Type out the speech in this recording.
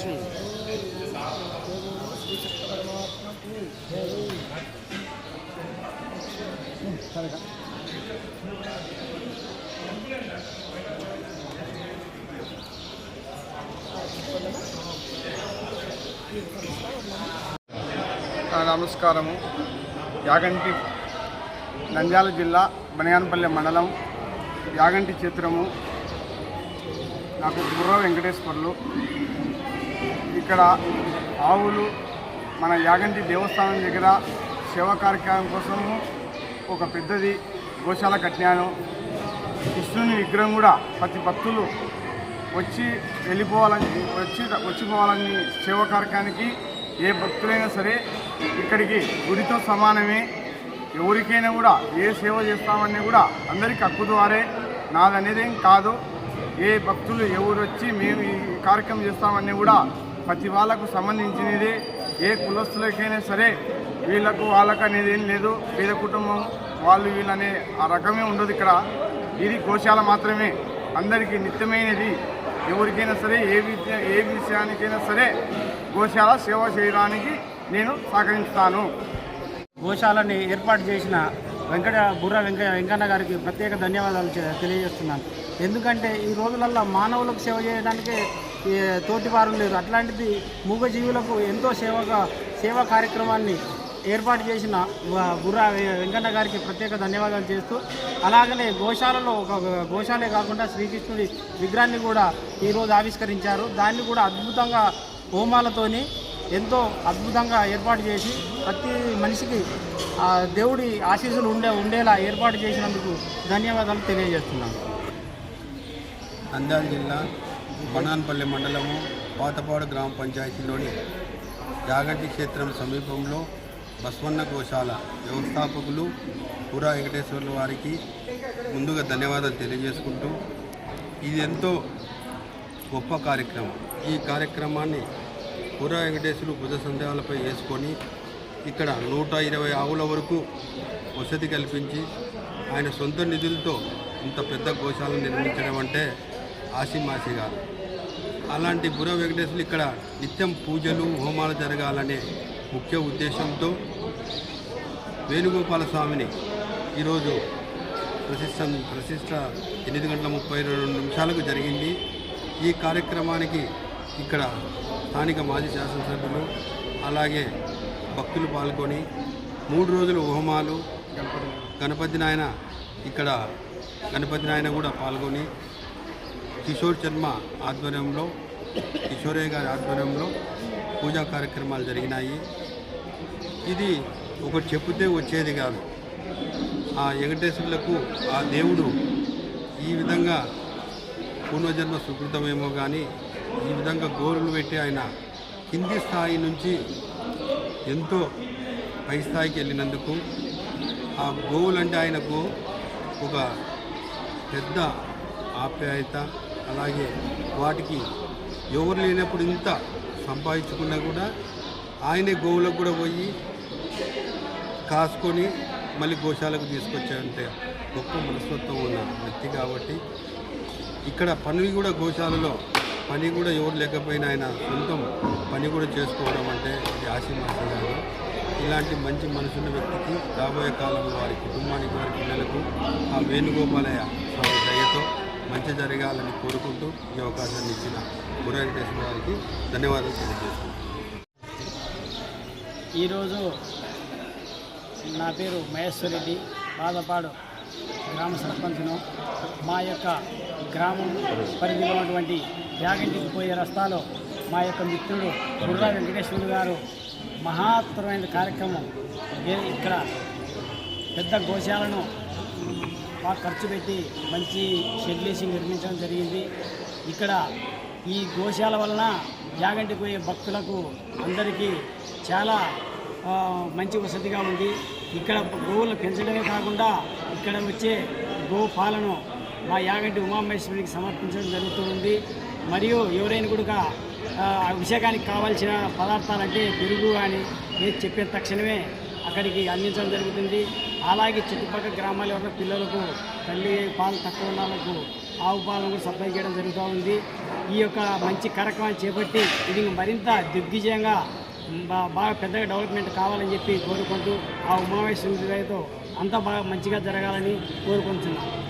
శ్రీ నమస్కారము. యాగంటి నంద్యాల జిల్లా బనియానపల్లె మండలం యాగంటి చిత్రము నాకు గుర్ర వెంకటేశ్వర్లు ఇక్కడ ఆవులు మన యాగంటి దేవస్థానం దగ్గర సేవ కార్యక్రమం కోసము ఒక పెద్దది గోశాల కట్టినాను. కృష్ణుని విగ్రహం కూడా ప్రతి భక్తులు వచ్చి వెళ్ళిపోవాలని వచ్చి వచ్చిపోవాలని సేవ కార్యక్రమానికి ఏ భక్తులైనా సరే ఇక్కడికి గుడితో సమానమే. ఎవరికైనా కూడా ఏ సేవ చేస్తామని కూడా అందరికీ హక్కు ద్వారే. నాదనేదేం కాదు. ఏ భక్తులు ఎవరు వచ్చి మేము ఈ కార్యక్రమం చేస్తామని కూడా ప్రతి వాళ్ళకు సంబంధించినది ఏ కులస్తులకైనా సరే వీళ్ళకు వాళ్ళకు అనేది ఏం లేదు. పేద కుటుంబం వాళ్ళు వీళ్ళనే ఆ రకమే ఉండదు ఇక్కడ. ఇది గోశాల మాత్రమే. అందరికీ నిత్యమైనది. ఎవరికైనా సరే ఏ విద్య ఏ విషయానికైనా సరే గోశాల సేవ చేయడానికి నేను సహకరిస్తాను. గోశాలని ఏర్పాటు చేసిన వెంకట బుర్ర వెంక వెంకన్న గారికి ప్రత్యేక ధన్యవాదాలు తెలియజేస్తున్నాను. ఎందుకంటే ఈ రోజులల్లో మానవులకు సేవ చేయడానికే తోటివారు లేరు అట్లాంటిది మూగజీవులకు ఎంతో సేవగా సేవా కార్యక్రమాన్ని ఏర్పాటు చేసిన బుర్రా వెంకన్న గారికి ప్రత్యేక ధన్యవాదాలు చేస్తూ అలాగనే గోశాలలో ఒక గోశాలే కాకుండా శ్రీకృష్ణుడి విగ్రహాన్ని కూడా ఈరోజు ఆవిష్కరించారు. దాన్ని కూడా అద్భుతంగా హోమాలతోని ఎంతో అద్భుతంగా ఏర్పాటు చేసి ప్రతి మనిషికి దేవుడి ఆశీస్సులు ఉండే ఉండేలా ఏర్పాటు చేసినందుకు ధన్యవాదాలు తెలియజేస్తున్నాను. నంద్యాల జిల్లా బనాన్పల్లి మండలము పాతపాడు గ్రామ పంచాయతీలోని యాగంటి క్షేత్రం సమీపంలో బస్వన్న గోశాల వ్యవస్థాపకులు పురా వెంకటేశ్వర్ల వారికి ముందుగా ధన్యవాదాలు తెలియజేసుకుంటూ ఇది ఎంతో గొప్ప కార్యక్రమం. ఈ కార్యక్రమాన్ని పురా వెంకటేశ్వరులు భుజ సందేహాలపై వేసుకొని ఇక్కడ నూట ఇరవై ఆవుల వరకు వసతి కల్పించి ఆయన సొంత నిధులతో ఇంత పెద్ద గోశాలను నిర్మించడం అంటే ఆసిమాసి గారు. అలాంటి బుర వెంకటేశ్వరులు ఇక్కడ నిత్యం పూజలు హోమాలు జరగాలనే ముఖ్య ఉద్దేశంతో వేణుగోపాల స్వామిని ఈరోజు ప్రతిష్ట ప్రతిష్ట ఎనిమిది గంటల ముప్పై రెండు నిమిషాలకు జరిగింది. ఈ కార్యక్రమానికి ఇక్కడ స్థానిక మాజీ శాసనసభ్యులు అలాగే భక్తులు పాల్గొని మూడు రోజులు హోమాలు గణపతి నాయన ఇక్కడ గణపతి నాయన కూడా పాల్గొని కిషోర్ శర్మ ఆధ్వర్యంలో కిషోరే గారి ఆధ్వర్యంలో పూజా కార్యక్రమాలు జరిగినాయి. ఇది ఒకటి చెప్తే వచ్చేది కాదు. ఆ వెంకటేశ్వరులకు ఆ దేవుడు ఈ విధంగా పూర్వజన్మ సుకృతమేమో కానీ ఈ విధంగా గోరులు పెట్టి ఆయన కింది స్థాయి నుంచి ఎంతో పై స్థాయికి వెళ్ళినందుకు ఆ గోవులంటే ఆయనకు ఒక పెద్ద ఆప్యాయత అలాగే వాటికి ఎవరు లేనప్పుడు ఇంత సంపాదించుకున్నా కూడా ఆయనే గోవులకు కూడా పోయి కాసుకొని మళ్ళీ గోశాలకు తీసుకొచ్చారంటే గొప్ప మనస్తత్వం ఉన్న వ్యక్తి కాబట్టి ఇక్కడ పని కూడా గోశాలలో పని కూడా ఎవరు లేకపోయినా ఆయన సొంతం పని కూడా చేసుకోవడం అంటే ఇది ఆశీమాసి కాదు. ఇలాంటి మంచి మనసున్న వ్యక్తికి రాబోయే కాలంలో వారి కుటుంబానికి వారి పిల్లలకు ఆ వేణుగోపాలయ్య స్వామి దయతో మంచి జరగాలని కోరుకుంటూ ఈ అవకాశాన్ని ఇచ్చిన గురు వెంకటేశ్వర గారికి ధన్యవాదాలు తెలియజేస్తున్నాను. ఈరోజు నా పేరు మహేశ్వరరెడ్డి పాదపాడు గ్రామ సర్పంచ్ను మా యొక్క గ్రామం పరిధిలో ఉన్నటువంటి యాగంటికి పోయే రస్తాలో మా యొక్క మిత్రుడు బుర్రా వెంకటేశ్వరులు గారు మహత్తరమైన కార్యక్రమం ఇక్కడ పెద్ద గోశాలను బాగా ఖర్చు పెట్టి మంచి షెడ్లేసి నిర్మించడం జరిగింది. ఇక్కడ ఈ గోశాల వలన యాగంటి పోయే భక్తులకు అందరికీ చాలా మంచి వసతిగా ఉంది. ఇక్కడ గోవులు పెంచడమే కాకుండా ఇక్కడ వచ్చే గో పాలను మా యాగంటి ఉమామహేశ్వరికి సమర్పించడం జరుగుతూ ఉంది. మరియు ఎవరైనా కూడా ఆ, అభిషేకానికి కావాల్సిన పదార్థాలంటే పెరుగు కానీ చెప్పిన తక్షణమే అక్కడికి అందించడం జరుగుతుంది. అలాగే చుట్టుపక్కల గ్రామాల్లో ఉన్న పిల్లలకు తల్లి పాలు తక్కువ ఉన్న వాళ్ళకు ఆవు పాలను కూడా సప్లై చేయడం జరుగుతూ ఉంది. ఈ యొక్క మంచి కార్యక్రమాన్ని చేపట్టి ఇది మరింత దిగ్విజయంగా బాగా పెద్దగా డెవలప్మెంట్ కావాలని చెప్పి కోరుకుంటూ ఆ ఉమావేశ అంతా బాగా మంచిగా జరగాలని కోరుకుంటున్నాను